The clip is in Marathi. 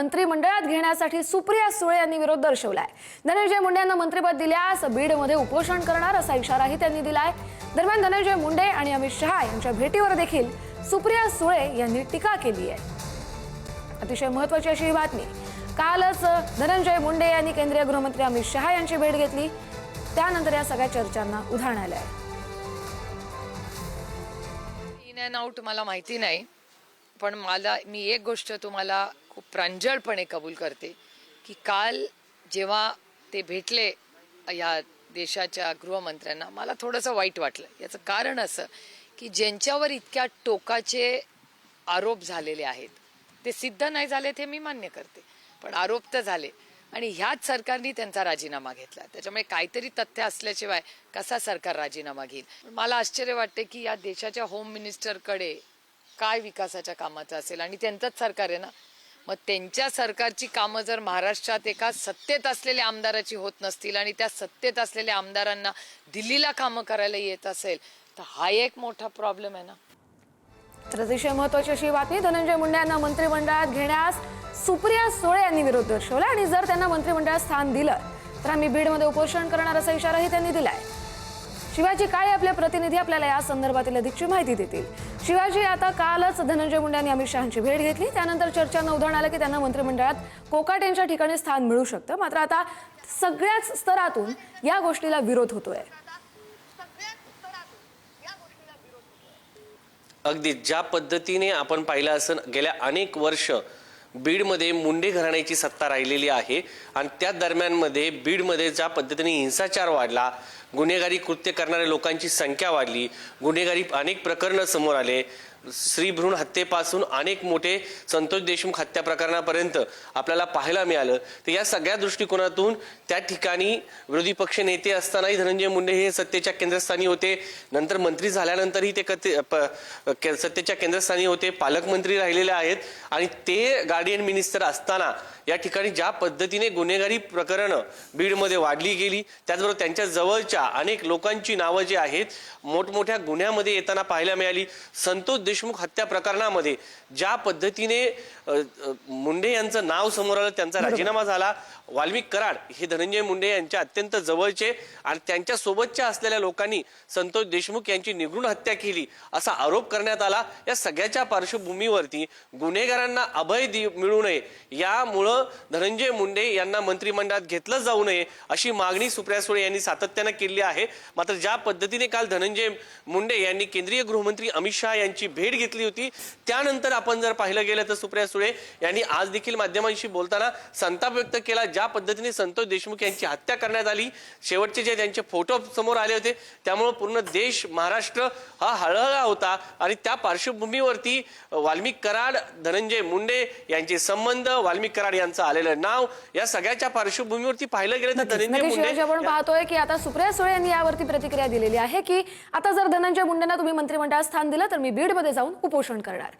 मंत्रिमंडळात घेण्यासाठी सुप्रिया सुळे यांनी विरोध दर्शवलाय. धनंजय मुंडे यांना मंत्रिपद दिल्यास बीडमध्ये उपोषण करणार असा इशाराही त्यांनी दिलाय. दरम्यान धनंजय मुंडे आणि अमित शहा यांच्या भेटीवर देखील सुप्रिया सुळे यांनी टीका केली आहे. अतिशय महत्वाची अशी ही बातमी. कालच धनंजय मुंडे यांनी केंद्रीय गृहमंत्री अमित शहा यांची भेट घेतली. त्यानंतर या सगळ्या चर्चांना उधाण आलं आहे इन अँड आउट मला माहिती नाही. पण मला मी एक गोष्ट तुम्हाला खूप प्रांजळपणे कबूल करते की काल जेव्हा ते भेटले या देशाच्या गृहमंत्र्यांना मला थोडंसं वाईट वाटलं. याचं कारण असं की ज्यांच्यावर इतक्या टोकाचे आरोप झालेले आहेत ते सिद्ध नाही झालेत हे मी मान्य करते पण आरोप तर झाले. आणि ह्याच सरकारने त्यांचा राजीनामा घेतला. त्याच्यामुळे काहीतरी तथ्य असल्याशिवाय कसा सरकार राजीनामा घेईल? मला आश्चर्य वाटते की या देशाच्या होम मिनिस्टरकडे काय विकासाच्या कामाचं असेल? आणि त्यांचंच सरकार आहे ना? मग त्यांच्या सरकारची कामं जर महाराष्ट्रात एका सत्तेत असलेल्या आमदाराची होत नसतील आणि त्या सत्तेत असलेल्या आमदारांना दिल्लीला कामं करायला येत असेल तर हा एक मोठा प्रॉब्लेम आहे ना? तर अतिशय महत्वाची अशी बातमी धनंजय मुंडे यांना मंत्रिमंडळात घेण्यास सुप्रिया सुळे यांनी विरोध दर्शवला आणि जर त्यांना मंत्रिमंडळात स्थान दिलं तर आम्ही बीडमध्ये उपोषण करणार असा इशाराही त्यांनी दिलाय. शिवाजी काळे आपले प्रतिनिधी आपल्याला या संदर्भातील अधिकची माहिती देतील. शिवाजी आता कालच धनंजय मुंडे यांनी अमित शहाची भेट घेतली. त्यानंतर चर्चांना उदाहरण आलं की त्यांना मंत्रिमंडळात कोकाट यांच्या ठिकाणी स्थान मिळू शकतं. मात्र आता सगळ्याच स्तरातून या गोष्टीला विरोध होतोय. अगदी ज्या पद्धतीने आपण पाहिलं असं गेल्या अनेक वर्ष बीडमध्ये मुंडे घराण्याची सत्ता राहिलेली आहे आणि त्या दरम्यानमध्ये बीडमध्ये ज्या पद्धतीने हिंसाचार वाढला गुन्हेगारी कृत्य करणाऱ्या लोकांची संख्या वाढली गुन्हेगारी अनेक प्रकरणं समोर आले श्रीभ्रूण हत्येपासून अनेक मोठे संतोष देशमुख हत्या प्रकरणापर्यंत आपल्याला पाहायला मिळालं. तर या सगळ्या दृष्टिकोनातून त्या ठिकाणी विरोधी पक्ष नेते असतानाही धनंजय मुंडे हे सत्तेच्या केंद्रस्थानी होते. नंतर मंत्री झाल्यानंतरही ते कते प- के- सत्तेच्या केंद्रस्थानी होते. पालकमंत्री राहिलेले आहेत. आणि ते गार्डियन मिनिस्टर असताना या ठिकाणी ज्या पद्धतीने गुन्हेगारी प्रकरणं बीडमध्ये वाढली गेली त्याचबरोबर त्यांच्या जवळच्या अनेक लोकांची नावं जी आहेत मोठमोठ्या गुन्ह्यामध्ये येताना पाहायला मिळाली. संतोष देशमुख हत्या प्रकरणामध्ये ज्या पद्धतीने मुंडे यांचं नाव समोर आलं त्यांचा राजीनामा झाला वाल्मिक कराड हे धनंजय मुंडे यांच्या अत्यंत जवळचे आणि त्यांच्या सोबतच्या असलेल्या लोकांनी संतोष देशमुख यांची निगृण हत्या केली असा आरोप करण्यात आला. या सगळ्याच्या पार्श्वभूमीवरती गुन्हेगारांना अभय दि मिळू नये. यामुळं धनंजय मुंडे यांना मंत्रिमंडळात घेतलं जाऊ नये अशी मागणी सुप्रिया सुळे यांनी सातत्यानं केली आहे. मात्र ज्या पद्धतीने काल धनंजय मुंडे यांनी केंद्रीय गृहमंत्री अमित शहा यांची भेट घेतली होती. त्यानंतर आपण जर पाहिलं गेलं तर सुप्रिया सुळे यांनी आज देखील माध्यमांशी बोलताना संताप व्यक्त केला ज्या पद्धतीने संतोष देशमुख यांची हत्या करण्यात आली. शेवटचे जे त्यांचे फोटो समोर आले होते त्यामुळे पूर्ण देश महाराष्ट्र हा हळहळा होता. आणि त्या पार्श्वभूमीवरती वाल्मिक कराड धनंजय मुंडे यांचे संबंध वाल्मिक कराड यांचं आलेलं नाव या सगळ्याच्या पार्श्वभूमीवरती पाहिलं गेलं तर धनंजय शिवाजी आपण मुंडे पाहतोय की आता सुप्रिया सुळे यांनी यावरती प्रतिक्रिया दिलेली आहे की आता जर धनंजय मुंडेंना तुम्ही मंत्रिमंडळात स्थान दिलं तर मी बीडमध्ये जाऊन उपोषण करणार.